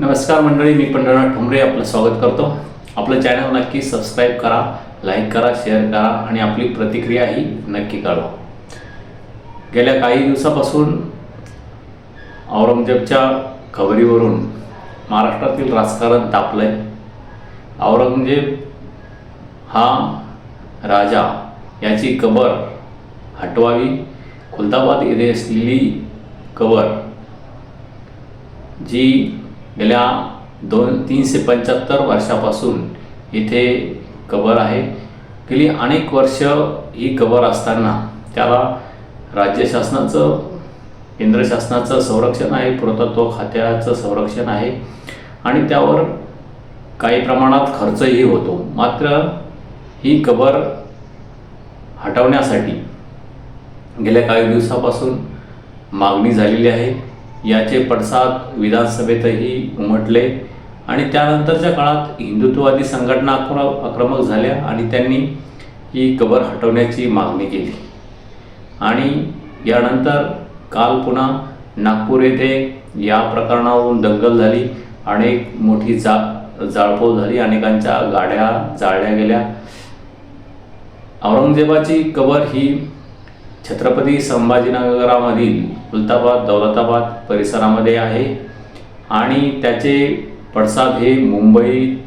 नमस्कार मंडळी मी पंढरनाथ ठोंबरे आपलं स्वागत करतो. आपलं चॅनल नक्की सबस्क्राईब करा लाईक करा शेअर करा आणि आपली प्रतिक्रिया ही नक्की कळवा. गेल्या काही दिवसापासून औरंगजेबच्या खबरीवरून महाराष्ट्रातील राजकारण तापलंय. औरंगजेब हा राजा याची कबर हटवावी खुलदाबाद येथे असलेली कबर जी गेल्या दोन तीनशे पंच्याहत्तर वर्षापासून इथे कबर आहे. गेली अनेक वर्ष ही कबर असताना त्याला राज्य शासनाचं केंद्र शासनाचं संरक्षण आहे पुरातत्व खात्याचं संरक्षण आहे. आणि त्यावर काही प्रमाणात खर्चही होतो. मात्र ही कबर हटवण्यासाठी गेल्या काही दिवसापासून मागणी झालेली आहे. याचे पडसाद विधानसभेतही उमटले आणि त्यानंतरच्या काळात हिंदुत्ववादी संघटना आक्र आक्रमक झाल्या आणि त्यांनी ही कबर हटवण्याची मागणी केली. आणि यानंतर काल पुन्हा नागपूर येथे या प्रकरणावरून दंगल झाली अनेक मोठी जा जाळपोळ झाली अनेकांच्या गाड्या जाळल्या गेल्या. औरंगजेबाची कबर ही छत्रपती संभाजीनगरामधील खुलताबाद दौलताबाद परिसरामध्ये आहे. आणि त्याचे पडसाद हे मुंबईत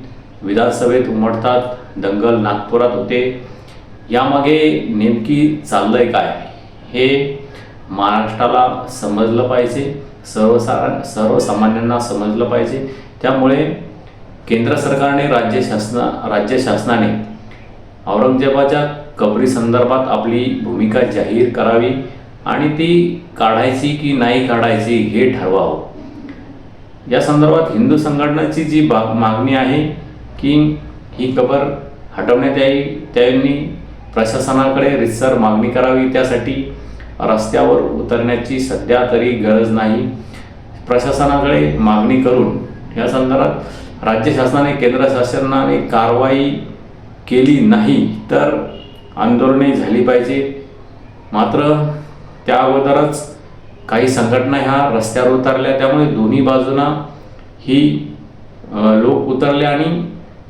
विधानसभेत उमटतात दंगल नागपुरात होते. यामागे नेमकी चाललंय काय? हे महाराष्ट्राला समजलं पाहिजे सर्वसाधारण सर्वसामान्यांना समजलं पाहिजे. त्यामुळे केंद्र सरकारने राज्य शासना राज्य शासनाने औरंगजेबाच्या कबरी संदर्भात आपली भूमिका जाहीर करावी आणि ती काढायची की नाही काढायची हे ठरवावं. या संदर्भात हिंदू संघटनेची जी बा मागणी आहे की ही कबर हटवण्यात यावी त्यांनी प्रशासनाकडे रितसर मागणी करावी त्यासाठी रस्त्यावर उतरण्याची सध्या तरी गरज नाही. प्रशासनाकडे मागणी करून या संदर्भात राज्य शासनाने केंद्र शासनाने कारवाई केली नाही तर आंदोलने झाली पाहिजे. मात्र त्या अगोदरच काही संघटना ह्या रस्त्यावर उतरल्या. त्यामुळे दोन्ही बाजूंना ही लोक उतरले आणि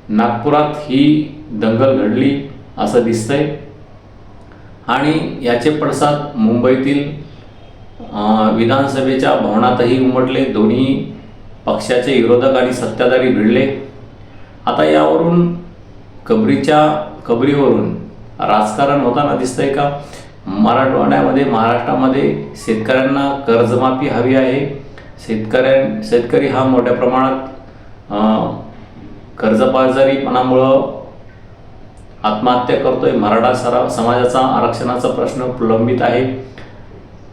नागपुरात ही दंगल घडली असं दिसतंय. आणि याचे पडसाद मुंबईतील विधानसभेच्या भवनातही उमटले. दोन्ही पक्षाचे विरोधक आणि सत्ताधारी भिडले. आता यावरून कबरीच्या कबरीवरून राजकारण होताना दिसतंय का? मराठवाड्यामध्ये महाराष्ट्रामध्ये शेतकऱ्यांना कर्जमाफी हवी आहे. शेतकऱ्यां शेतकरी हा मोठ्या प्रमाणात कर्जबाजारीपणामुळं आत्महत्या करतोय. मराठा सरा समाजाचा आरक्षणाचा प्रश्न प्रलंबित आहे.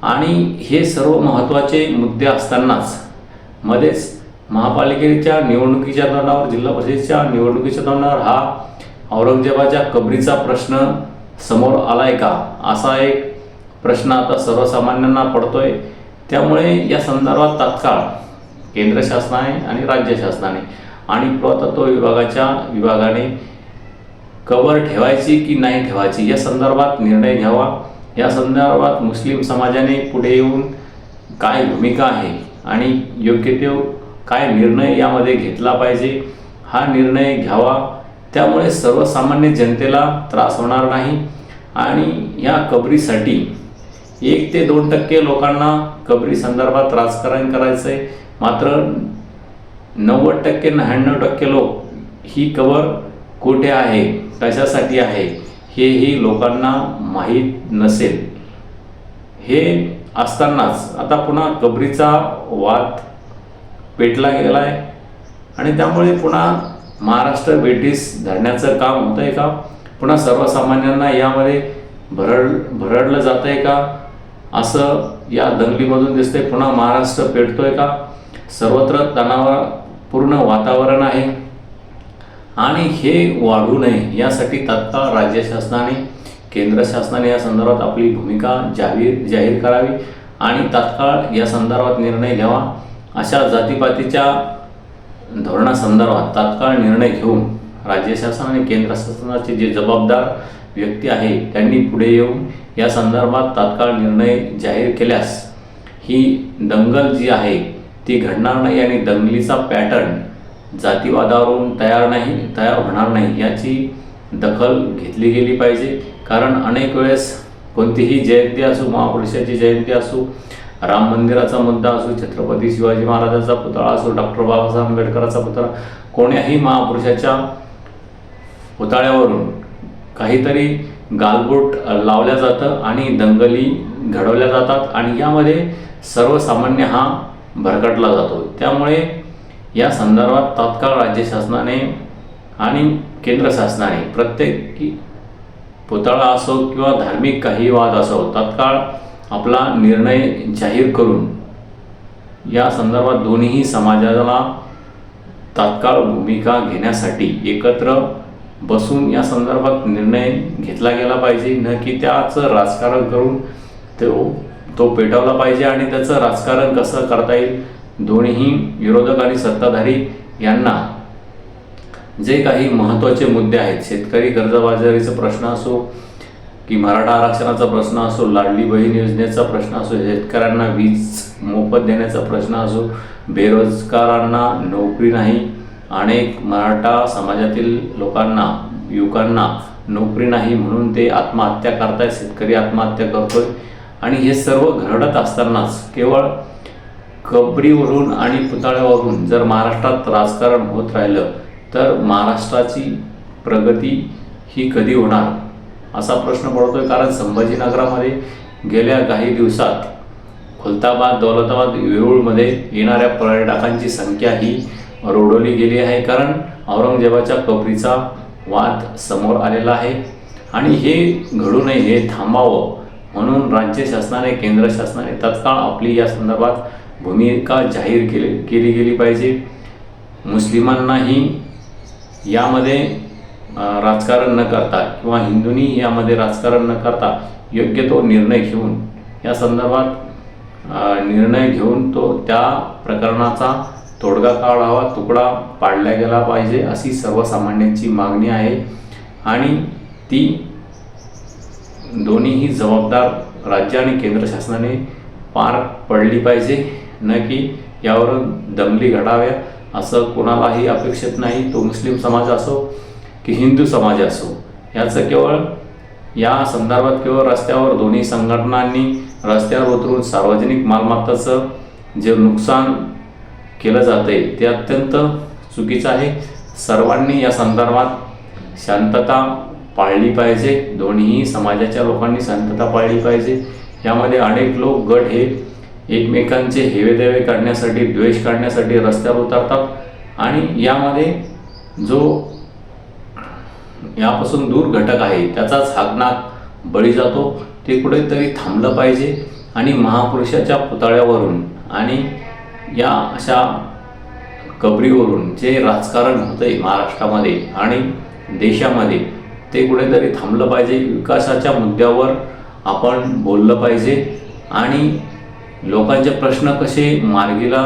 आणि हे सर्व महत्त्वाचे मुद्दे असतानाच मध्येच महापालिकेच्या निवडणुकीच्या तोंडावर जिल्हा परिषदेच्या निवडणुकीच्या तोंडावर हा औरंगजेबाच्या कबरीचा प्रश्न समोर आलाय का? असा एक प्रश्न आता सर्वसामान्यांना पडतोय. त्यामुळे या संदर्भात तात्काळ केंद्र शासनाने आणि राज्य शासनाने आणि पुरातत्व विभागाच्या विभागाने कबर ठेवायची की नाही ठेवायची या संदर्भात निर्णय घ्यावा. या संदर्भात मुस्लिम समाजाने पुढे येऊन काय भूमिका आहे आणि योग्य तो काय निर्णय यामध्ये घेतला पाहिजे हा निर्णय घ्यावा. त्यामुळे सर्वसामान्य जनतेला त्रास होणार नाही. आणि या कबरीसाठी एक ते दोन टक्के लोकांना कबरी संदर्भात राजकारण करायचं आहे मात्र नव्वद टक्के नव्याण्णव टक्के लोक ही कबर कुठे आहे कशासाठी आहे हेही लोकांना माहीत नसेल. हे असतानाच आता पुन्हा कबरीचा वाद पेटला गेला आहे आणि त्यामुळे पुन्हा महाराष्ट्र वेठीस धरण्याचं काम होतं आहे का? पुन्हा सर्वसामान्यांना यामध्ये भरड भरडलं जात आहे का? असं या दंगलीमधून दिसते पुन्हा महाराष्ट्र पेटतोय का? सर्वत्र तणावपूर्ण वातावरण आहे. आणि हे वाढू नये यासाठी तत्काळ राज्य शासनाने केंद्र शासनाने या संदर्भात आपली भूमिका जाहीर जाहीर करावी आणि तात्काळ या संदर्भात निर्णय घ्यावा. अशा जातीपातीच्या धोरणासंदर्भात तात्काळ निर्णय घेऊन राज्य शासन आणि केंद्र शासनाचे जे जबाबदार व्यक्ती आहे त्यांनी पुढे येऊन या संदर्भात तात्काळ निर्णय जाहीर केल्यास ही दंगल जी आहे ती घडणार नाही आणि दंगलीचा पॅटर्न जातीवादावरून तयार नाही तयार होणार नाही याची दखल घेतली गेली पाहिजे. कारण अनेक वेळेस कोणतीही जयंती असो महापुरुषाची जयंती असो राम मंदिराचा मुद्दा असो छत्रपती शिवाजी महाराजांचा पुतळा असो डॉक्टर बाबासाहेब आंबेडकरांचा पुतळा कोण्याही महापुरुषाच्या पुतळ्यावरून काहीतरी गालबोट लावल्या जातं आणि दंगली घडवल्या जातात आणि यामध्ये सर्वसामान्य हा भरकटला जातो. त्यामुळे या संदर्भात तात्काळ राज्य शासनाने आणि केंद्र शासनाने प्रत्येक पुतळा असो किंवा धार्मिक काही वाद असो तात्काळ आपला निर्णय जाहीर करून या संदर्भात दोन्हीही समाजाला तात्काळ भूमिका घेण्यासाठी एकत्र बसून या संदर्भात निर्णय घेतला गेला पाहिजे. न की त्याचं राजकारण करून तो तो पेटवला पाहिजे आणि त्याचं राजकारण कसं करता येईल? दोन्ही विरोधक आणि सत्ताधारी यांना जे काही महत्त्वाचे मुद्दे आहेत शेतकरी कर्जबाजारीचा प्रश्न असो की मराठा आरक्षणाचा प्रश्न असो लाडली बहीण योजनेचा प्रश्न असो शेतकऱ्यांना वीज मोफत देण्याचा प्रश्न असो बेरोजगारांना नोकरी नाही अनेक मराठा समाजातील लोकांना युवकांना नोकरी नाही म्हणून ते आत्महत्या करतायत शेतकरी आत्महत्या करतोय. आणि हे सर्व घडत असतानाच केवळ कबरीवरून आणि पुतळ्यावरून जर महाराष्ट्रात राजकारण होत राहिलं तर महाराष्ट्राची प्रगती ही कधी होणार? असा प्रश्न पडतोय कारण संभाजीनगरामध्ये गेल्या काही दिवसात खुलताबाद दौलताबाद वेरूळमध्ये येणाऱ्या पर्यटकांची संख्या ही रोडवली गेली आहे कारण औरंगजेबाच्या कबरीचा वाद समोर आलेला आहे. आणि हे घडू नये हे थांबावं म्हणून राज्य शासनाने केंद्र शासनाने तत्काळ आपली या संदर्भात भूमिका जाहीर केली केली गेली पाहिजे. मुस्लिमांनाही यामध्ये राजकारण न करता किंवा हिंदूंनी यामध्ये राजकारण न करता योग्य तो निर्णय घेऊन या संदर्भात निर्णय घेऊन तो त्या प्रकरणाचा तोडगा काढावा तुकडा पाडला गेला पाहिजे अशी सर्वसामान्यांची मागणी आहे. आणि ती दोन्हीही जबाबदार राज्य आणि केंद्र शासनाने पार पडली पाहिजे. न की यावरून दंगली घडाव्या असं कोणालाही अपेक्षित नाही. तो मुस्लिम समाज असो की हिंदू समाज असो याचं केवळ या संदर्भात केवळ रस्त्यावर दोन्ही संघटनांनी रस्त्यावर उतरून सार्वजनिक मालमत्ताचं जे नुकसान केलं जाते ते अत्यंत चुकीचं आहे. सर्वांनी या संदर्भात शांतता पाळली पाहिजे. दोन्ही समाजाच्या लोकांनी शांतता पाळली पाहिजे. यामध्ये अनेक लोक गट हे एकमेकांचे हेवेदेवे काढण्यासाठी द्वेष काढण्यासाठी रस्त्यावर उतरतात. आणि यामध्ये जो यापासून दूर घटक आहे. त्याचाच हागनाक बळी जातो. ते कुठेतरी थांबलं पाहिजे आणि महापुरुषाच्या पुतळ्यावरून आणि या अशा कबरीवरून जे राजकारण होतंय महाराष्ट्रामध्ये आणि देशामध्ये ते कुठेतरी थांबलं पाहिजे. विकासाच्या मुद्द्यावर आपण बोललं पाहिजे आणि लोकांचे प्रश्न कसे मार्गीला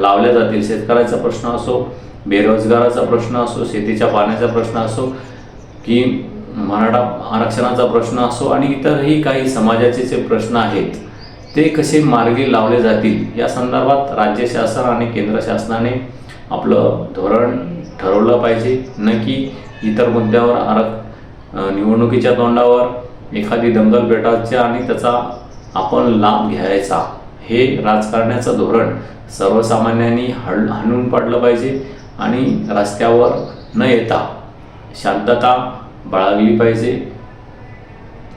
लावले जातील शेतकऱ्याचा प्रश्न असो बेरोजगाराचा प्रश्न असो शेतीच्या पाण्याचा प्रश्न असो की मराठा आरक्षणाचा प्रश्न असो आणि इतरही काही समाजाचे जे प्रश्न आहेत ते कसे मार्गी लावले जातील या संदर्भात राज्य शासन आणि केंद्र शासनाने आपलं धोरण ठरवलं पाहिजे न की इतर मुद्द्यावर आरक निवडणुकीच्या तोंडावर एखादी दंगल पेटायची आणि त्याचा आपण लाभ घ्यायचा. हे राजकारण्याचं धोरण सर्वसामान्यांनी हळ हाणून पाडलं पाहिजे. आणि रस्त्यावर न येता शांतता बाळगली पाहिजे.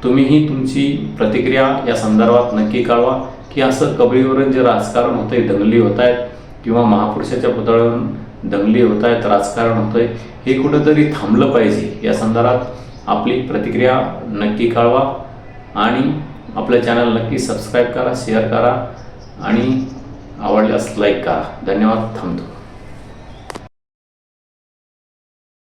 तुम्हीही तुमची प्रतिक्रिया या संदर्भात नक्की कळवा की असं कबळीवरून जे राजकारण होतं आहे दंगली होत आहेत किंवा महापुरुषाच्या पुतळ्यावरून दंगली होत आहेत राजकारण होतंय हे कुठंतरी थांबलं पाहिजे. या संदर्भात आपली प्रतिक्रिया नक्की कळवा आणि आपलं चॅनल नक्की सबस्क्राईब करा शेअर करा आणि आवडल्यास लाईक करा. धन्यवाद. थांबतो.